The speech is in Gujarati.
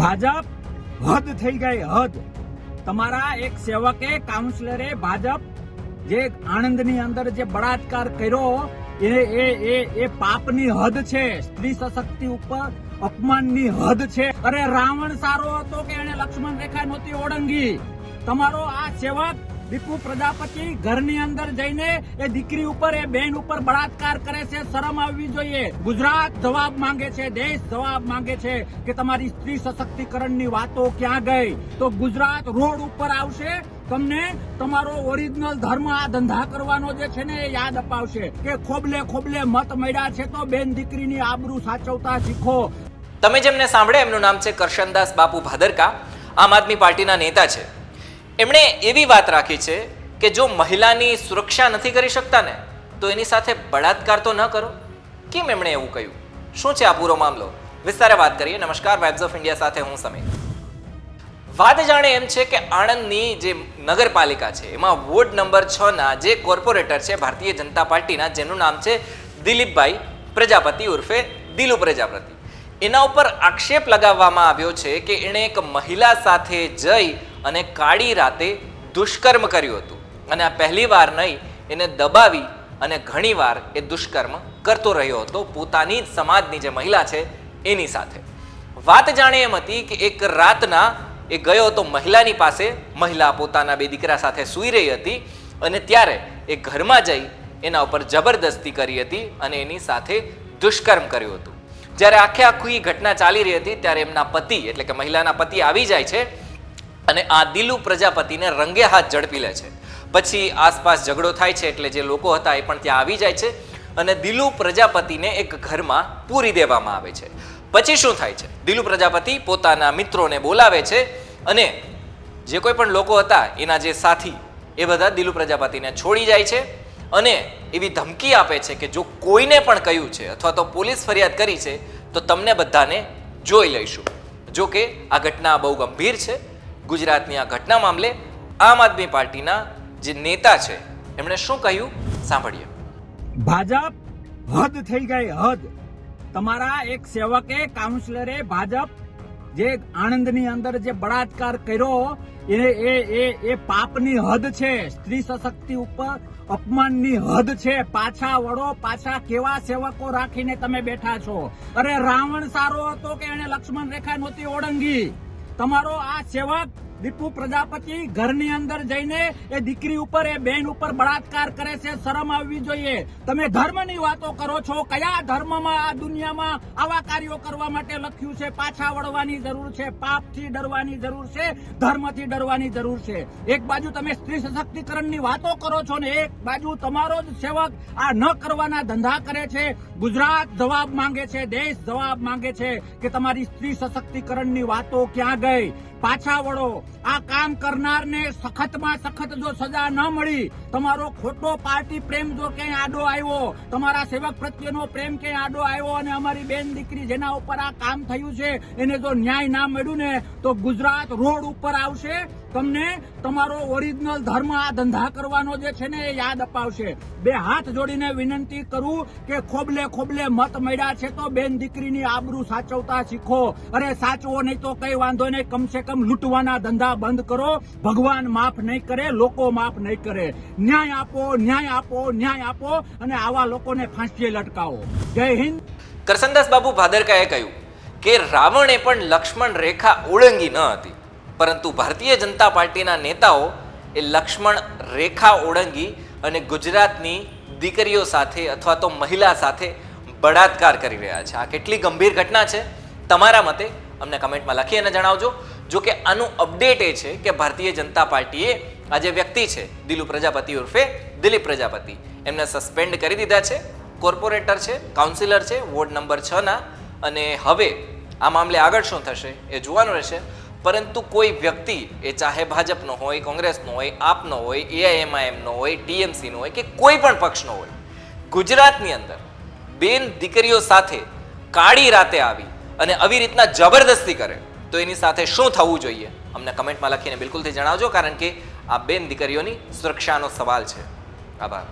ભાજપ હદ થઈ ગઈ, હદ. તમારા એક સેવકે કાઉન્સિલરે ભાજપ જે આણંદની અંદર જે બળાત્કાર કર્યો, એ એ એ એ પાપની હદ છે. સ્ત્રી સશક્તિ ઉપર અપમાનની હદ છે. અરે રાવણ સારો હતો કે એને લક્ષ્મણ રેખા નહોતી ઓળંગી. તમારો આ સેવક દીપુ પ્રજાપતિ ઘરની અંદર જઈને એ દીકરી ઉપર, એ બેન ઉપર બળાત્કાર કરે છે, શરમ આવવી જોઈએ. ગુજરાત જવાબ માંગે છે, દેશ જવાબ માંગે છે કે તમારી સ્ત્રી સશક્તિકરણની વાતો ક્યાં ગઈ? તો ગુજરાત રોડ ઉપર આવશે, તમને તમારો ઓરિજિનલ ધર્મ આ ધંધા કરવાનો જે છે ને એ યાદ અપાવશે કે ખોબલે ખોબલે મત મળ્યા છે તો બેન દીકરીની આબરૂ સાચવતા શીખો. તમે જેમને સાંભળે એમનું નામ છે કરશનદાસ બાપુ ભાદરકા. આમ આદમી પાર્ટીના નેતા છે. એમણે એવી વાત રાખી છે કે જો મહિલાની સુરક્ષા નથી કરી શકતા ને, તો એની સાથે બળાત્કાર તો ન કરો. કેમ એમણે એવું કહ્યું? શું છે આ પૂરો મામલો? વિસ્તારે વાત કરીએ. નમસ્કાર વાઇબ્સ ઓફ ઇન્ડિયા સાથે હું સમીર. વાત જાણે એમ છે કે આણંદની જે નગરપાલિકા છે, એમાં વોર્ડ નંબર છ ના જે કોર્પોરેટર છે, ભારતીય જનતા પાર્ટીના, જેનું નામ છે દિલીપભાઈ પ્રજાપતિ ઉર્ફે દિલુ પ્રજાપતિ. એના ઉપર આક્ષેપ લગાવવામાં આવ્યો છે કે એણે એક મહિલા સાથે જઈ અને કાળી રાતે દુષ્કર્મ કર્યું હતું. અને આ પહેલી વાર નહીં, એને દબાવી અને ઘણીવાર એ દુષ્કર્મ કરતો રહ્યો હતો. પોતાની સમાજની જે મહિલા છે, એની સાથે. વાત જાણે એમ હતી કે એક રાતના એ ગયો હતો મહિલાની પાસે. મહિલા પોતાના બે દીકરા સાથે સૂઈ રહી હતી અને ત્યારે એ ઘરમાં જઈ એના ઉપર જબરદસ્તી કરી હતી અને એની સાથે દુષ્કર્મ કર્યું હતું. જ્યારે આખે આખી ઘટના ચાલી રહી હતી, ત્યારે એમના પતિ, એટલે કે મહિલાના પતિ આવી જાય છે અને આ દિલુ પ્રજાપતિને રંગે હાથ ઝડપી લે છે. પછી આસપાસ ઝઘડો થાય છે એટલે જે લોકો હતા એ પણ ત્યાં આવી જાય છે અને દિલુ પ્રજાપતિને એક ઘરમાં પૂરી દેવામાં આવે છે. પછી શું થાય છે? દિલુ પ્રજાપતિ પોતાના મિત્રોને બોલાવે છે અને જે કોઈ પણ લોકો હતા એના જે સાથી એ બધા દિલુ પ્રજાપતિને છોડી જાય છે અને એવી ધમકી આપે છે કે જો કોઈને પણ કહ્યું છે અથવા તો પોલીસ ફરિયાદ કરી છે તો તમને બધાને જોઈ લઈશું. જો કે આ ઘટના બહુ ગંભીર છે ગુજરાતની આ ઘટના મામલે આમ આદમી પાર્ટીના જે નેતા છે, એમણે શું કહ્યું? સાંભળીએ. ભાજપ હદ થઈ ગઈ, હદ. તમારા એક સેવકે કાઉન્સિલરે ભાજપ જે આણંદની અંદર જે બળાત્કાર કર્યો, એ એ એ એ પાપની હદ છે. સ્ત્રી સશક્તિ ઉપર અપમાનની હદ છે. પાછા વળો, પાછા કેવા સેવકો રાખીને તમે બેઠા છો? અરે રાવણ સારો હતો કે એને લક્ષ્મણ રેખા નહોતી ઓળંગી? તમારો આ સેવક દીપુ પ્રજાપતિ ઘરની અંદર જઈને એ દીકરી ઉપર, એ બેન ઉપર બળાત્કાર કરે છે, શરમ આવવી જોઈએ. તમે ધર્મની વાતો કરો છો, કયા ધર્મમાં આ દુનિયામાં આવા કાર્યો કરવા માટે લખ્યું છે? પાછા વળવાની જરૂર છે, પાપથી ડરવાની જરૂર છે, ધર્મથી ડરવાની જરૂર છે. એક બાજુ તમે સ્ત્રી સશક્તિકરણની વાતો કરો છો ને, એક બાજુ તમારો જ સેવક આ ન કરવાના ધંધા કરે છે. ગુજરાત જવાબ માંગે છે, દેશ જવાબ માંગે છે કે તમારી સ્ત્રી સશક્તિકરણની વાતો ક્યાં ગઈ? પાછા વળો. આ કામ કરનારને સખતમાં સખત જો સજા ન મળી, તમારો ખોટો પાર્ટી પ્રેમ જો ક્યાંય આડો આવ્યો, તમારા સેવક પ્રત્યેનો પ્રેમ ક્યાંય આડો આવ્યો અને અમારી બેન દીકરી જેના ઉપર આ કામ થયું છે, એને જો ન્યાય ના મળ્યું ને, તો ગુજરાત રોડ ઉપર આવશે, તમને તમારો ઓરિજિનલ ધર્મ આ ધંધા કરવાનો જે છે ને એ યાદ અપાવશે. બે હાથ જોડીને વિનંતી કરું કે ખોબલે ખોબલે મત મળ્યા છે તો બેન દીકરીની આબરૂ સાચવતા શીખો. અરે સાચવો નહીં તો કઈ વાંધો નહીં, કમસે કમ લૂંટવાના ધંધા બંધ કરો, ભગવાન માફ નહીં કરે, લોકો માફ નહીં કરે. ન્યાય આપો ન્યાય આપો ન્યાય આપો અને આવા લોકોને ફાંસીએ લટકાવો. જય હિન્દ. કરસનદાસ બાબુ ભાદરકાએ કહ્યું કે રાવણે પણ લક્ષ્મણ રેખા ઓળંગી ન હતી. પરંતુ ભારતીય જનતા પાર્ટીના નેતાઓ એ લક્ષ્મણ રેખા ઓળંગી અને ગુજરાતની દીકરીઓ સાથે અથવા તો મહિલા સાથે બળાત્કાર કરી રહ્યા છે. આ કેટલી ગંભીર ઘટના છે? તમારા મતે અમને કમેન્ટમાં લખી અને જણાવજો. જો કે આનું અપડેટ એ છે કે ભારતીય જનતા પાર્ટીએ આ જે વ્યક્તિ છે, દિલુ પ્રજાપતિ ઉર્ફે દિલીપ પ્રજાપતિ, એમને સસ્પેન્ડ કરી દીધા છે. કોર્પોરેટર છે, કાઉન્સિલર છે, વોર્ડ નંબર છ ના. અને હવે આ મામલે આગળ શું થશે એ જોવાનું રહેશે. પરંતુ કોઈ વ્યક્તિ એ ચાહે ભાજપનો હોય, કોંગ્રેસનો હોય, આપનો હોય એઆઈએમઆઈએમનો હોય ટીએમસીનો હોય કે કોઈ પણ પક્ષનો હોય, ગુજરાતની અંદર બેન દીકરીઓ સાથે કાળી રાતે આવી અને આવી રીતના જબરદસ્તી કરે. તો એની સાથે શું થવું જોઈએ? અમને કમેન્ટમાં લખીને બિલકુલથી જણાવજો, કારણ કે આ બેન દીકરીઓની સુરક્ષાનો સવાલ છે. આભાર.